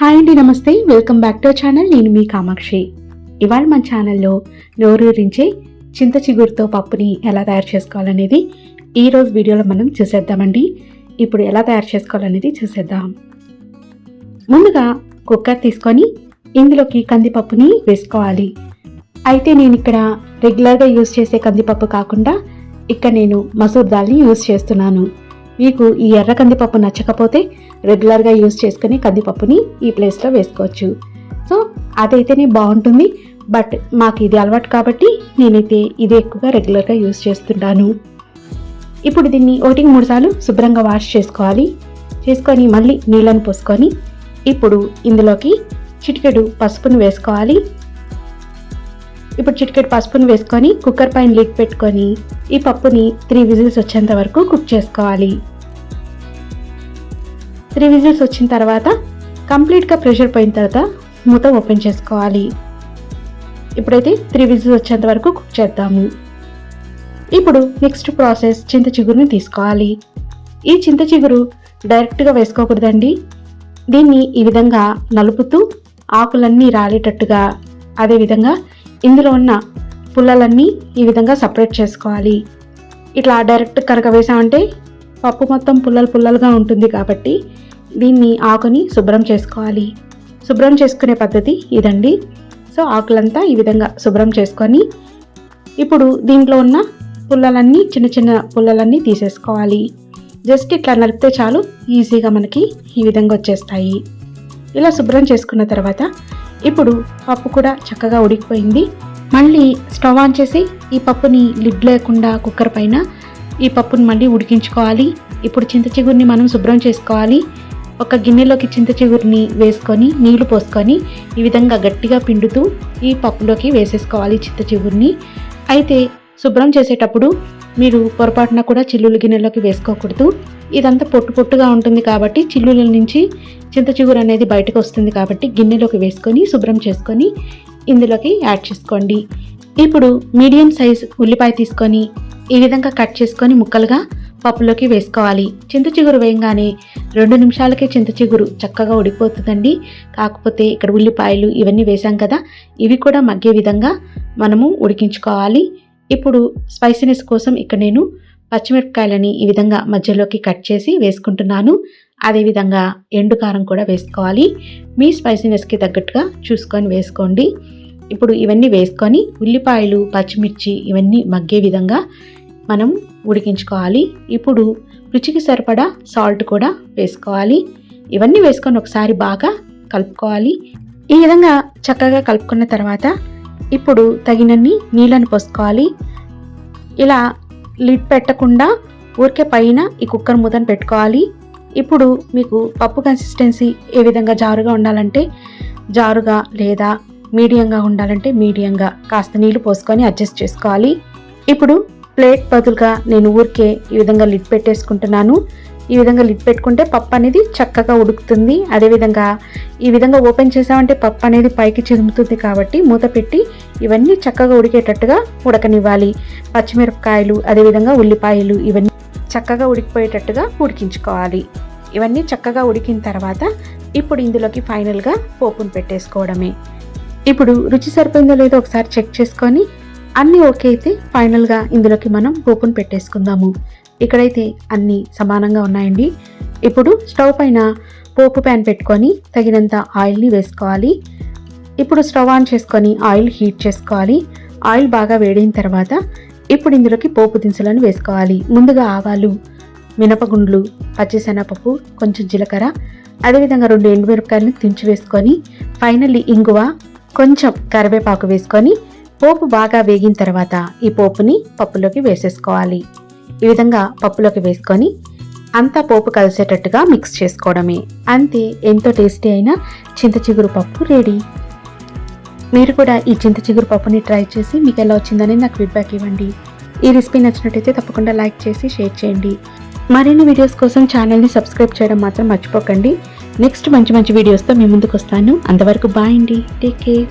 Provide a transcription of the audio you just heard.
Hi అండి నమస్తే. Welcome back to channel నేను మీ కామాక్షి. ఇవాళ మన ఛానల్లో నోరూరించే చింత చిగురుతో పప్పుని ఎలా తయారు చేసుకోవాలనేది ఈరోజు వీడియోలో మనం చూసేద్దామండి. ఇప్పుడు ఎలా తయారు చేసుకోవాలనేది చూసేద్దాం. ముందుగా కుక్కర్ తీసుకొని ఇందులోకి కందిపప్పుని వేసుకోవాలి. అయితే నేను ఇక్కడ రెగ్యులర్గా యూజ్ చేసే కందిపప్పు కాకుండా ఇక్కడ నేను మసూర్ దాల్ని యూజ్ చేస్తున్నాను. మీకు ఈ ఎర్ర కందిపప్పు నచ్చకపోతే రెగ్యులర్గా యూజ్ చేసుకుని కందిపప్పుని ఈ ప్లేస్లో వేసుకోవచ్చు. సో అదైతేనే బాగుంటుంది. బట్ మాకు ఇది అలవాటు కాబట్టి నేనైతే ఇది ఎక్కువగా రెగ్యులర్గా యూజ్ చేస్తుంటాను. ఇప్పుడు దీన్ని ఒకటి మూడు సార్లు శుభ్రంగా వాష్ చేసుకోవాలి. చేసుకొని మళ్ళీ నీళ్ళని పోసుకొని ఇప్పుడు ఇందులోకి చిటికెడు పసుపును వేసుకోవాలి. ఇప్పుడు చిటికెట్ పసుపును వేసుకొని కుక్కర్ పైన లిడ్ పెట్టుకొని ఈ పప్పుని త్రీ విజిల్స్ వచ్చేంత వరకు కుక్ చేసుకోవాలి. త్రీ విజిల్స్ వచ్చిన తర్వాత కంప్లీట్గా ప్రెషర్ పోయిన తర్వాత మూత ఓపెన్ చేసుకోవాలి. ఇప్పుడైతే త్రీ విజిల్స్ వచ్చేంత వరకు కుక్ చేద్దాము. ఇప్పుడు నెక్స్ట్ ప్రాసెస్ చింత చిగురుని తీసుకోవాలి. ఈ చింత చిగురు డైరెక్ట్గా వేసుకోకూడదండి. దీన్ని ఈ విధంగా నలుపుతూ ఆకులన్నీ రాలేటట్టుగా అదేవిధంగా ఇందులో ఉన్న పుల్లలన్నీ ఈ విధంగా సపరేట్ చేసుకోవాలి. ఇట్లా డైరెక్ట్ కనుక వేసామంటే పప్పు మొత్తం పుల్లలు పుల్లలుగా ఉంటుంది కాబట్టి దీన్ని ఆకుని శుభ్రం చేసుకోవాలి. శుభ్రం చేసుకునే పద్ధతి ఇదండి. సో ఆకులంతా ఈ విధంగా శుభ్రం చేసుకొని ఇప్పుడు దీంట్లో ఉన్న పుల్లలన్నీ చిన్న చిన్న పుల్లలన్నీ తీసేసుకోవాలి. జస్ట్ ఇట్లా నలిపితే చాలు ఈజీగా మనకి ఈ విధంగా వచ్చేస్తాయి. ఇలా శుభ్రం చేసుకున్న తర్వాత ఇప్పుడు పప్పు కూడా చక్కగా ఉడికిపోయింది. మళ్ళీ స్టవ్ ఆన్ చేసి ఈ పప్పుని లిడ్ లేకుండా కుక్కర్ పైన ఈ పప్పుని మళ్ళీ ఉడికించుకోవాలి. ఇప్పుడు చింత చిగురిని మనం శుభ్రం చేసుకోవాలి. ఒక గిన్నెలోకి చింత చిగురిని వేసుకొని నీళ్ళు పోసుకొని ఈ విధంగా గట్టిగా పిండుతూ ఈ పప్పులోకి వేసేసుకోవాలి చింత చిగురిని. అయితే శుభ్రం చేసేటప్పుడు మీరు పొరపాటున కూడా చిల్లులు గిన్నెలోకి వేసుకోకూడదు. ఇదంతా పొట్టు పొట్టుగా ఉంటుంది కాబట్టి చిల్లుల నుంచి చింత చిగురు అనేది బయటకు వస్తుంది కాబట్టి గిన్నెలోకి వేసుకొని శుభ్రం చేసుకొని ఇందులోకి యాడ్ చేసుకోండి. ఇప్పుడు మీడియం సైజ్ ఉల్లిపాయ తీసుకొని ఈ విధంగా కట్ చేసుకొని ముక్కలుగా పప్పులోకి వేసుకోవాలి. చింత చిగురు వేయంగానే రెండు నిమిషాలకే చింత చిగురు చక్కగా ఉడిపోతుందండి కాకపోతే ఇక్కడ ఉల్లిపాయలు ఇవన్నీ వేసాం కదా ఇవి కూడా మగ్గే విధంగా మనము ఉడికించుకోవాలి. ఇప్పుడు స్పైసీనెస్ కోసం ఇక్కడ నేను పచ్చిమిరపకాయలని ఈ విధంగా మధ్యలోకి కట్ చేసి వేసుకుంటున్నాను. అదేవిధంగా ఎండు కారం కూడా వేసుకోవాలి. మీ స్పైసీనెస్కి తగ్గట్టుగా చూసుకొని వేసుకోండి. ఇప్పుడు ఇవన్నీ వేసుకొని ఉల్లిపాయలు పచ్చిమిర్చి ఇవన్నీ మగ్గే విధంగా మనం ఉడికించుకోవాలి. ఇప్పుడు రుచికి సరిపడా సాల్ట్ కూడా వేసుకోవాలి. ఇవన్నీ వేసుకొని ఒకసారి బాగా కలుపుకోవాలి. ఈ విధంగా చక్కగా కలుపుకున్న తర్వాత ఇప్పుడు తగినన్ని నీళ్ళని పోసుకోవాలి. ఇలా లిడ్ పెట్టకుండా ఊరికే పైన ఈ కుక్కర్ మూతను పెట్టుకోవాలి. ఇప్పుడు మీకు పప్పు కన్సిస్టెన్సీ ఏ విధంగా జారుగా ఉండాలంటే జారుగా లేదా మీడియంగా ఉండాలంటే మీడియంగా కాస్త నీళ్ళు పోసుకొని అడ్జస్ట్ చేసుకోవాలి. ఇప్పుడు ప్లేట్ బదులుగా నేను ఊరికే ఈ విధంగా లిడ్ పెట్టేసుకుంటున్నాను. ఈ విధంగా లిడ్ పెట్టుకుంటే పప్పు అనేది చక్కగా ఉడుకుతుంది. అదేవిధంగా ఈ విధంగా ఓపెన్ చేసామంటే పప్పు అనేది పైకి చిరుముతుంది కాబట్టి మూత పెట్టి ఇవన్నీ చక్కగా ఉడికేటట్టుగా ఉడకనివ్వాలి. పచ్చిమిరపకాయలు అదేవిధంగా ఉల్లిపాయలు ఇవన్నీ చక్కగా ఉడికిపోయేటట్టుగా ఉడికించుకోవాలి. ఇవన్నీ చక్కగా ఉడికిన తర్వాత ఇప్పుడు ఇందులోకి ఫైనల్గా పోపును పెట్టేసుకోవడమే. ఇప్పుడు రుచి సరిపోయిందో లేదో ఒకసారి చెక్ చేసుకొని అన్నీ ఓకే అయితే ఫైనల్గా ఇందులోకి మనం పోపును పెట్టేసుకుందాము. ఇక్కడైతే అన్నీ సమానంగా ఉన్నాయండి. ఇప్పుడు స్టవ్ పైన పోపు ప్యాన్ పెట్టుకొని తగినంత ఆయిల్ని వేసుకోవాలి. ఇప్పుడు స్టవ్ ఆన్ చేసుకొని ఆయిల్ హీట్ చేసుకోవాలి. ఆయిల్ బాగా వేడిన తర్వాత ఇప్పుడు ఇందులోకి పోపు దినుసులను వేసుకోవాలి. ముందుగా ఆవాలు మినపగుండ్లు పచ్చిశనగపప్పు కొంచెం జీలకర్ర అదేవిధంగా రెండు ఎండుమిరపకాయలను తుంచి వేసుకొని ఫైనల్లీ ఇంగువ కొంచెం కరివేపాకు వేసుకొని పోపు బాగా వేగిన తర్వాత ఈ పోపుని పప్పులోకి వేసేసుకోవాలి. ఈ విధంగా పప్పులోకి వేసుకొని అంతా పోపు కలిసేటట్టుగా మిక్స్ చేసుకోవడమే. అంతే ఎంతో టేస్టీ అయిన చింత చిగురు పప్పు రెడీ మీరు కూడా ఈ చింత చిగురు పప్పుని ట్రై చేసి మీకు ఎలా వచ్చిందని నాకు ఫీడ్బ్యాక్ ఇవ్వండి. ఈ రెసిపీ నచ్చినట్టయితే తప్పకుండా లైక్ చేసి షేర్ చేయండి. మరిన్ని వీడియోస్ కోసం ఛానల్ని సబ్స్క్రైబ్ చేయడం మాత్రం మర్చిపోకండి. నెక్స్ట్ మంచి మంచి వీడియోస్తో మీ ముందుకు వస్తాను. అంతవరకు బాయ్ అండి. Take care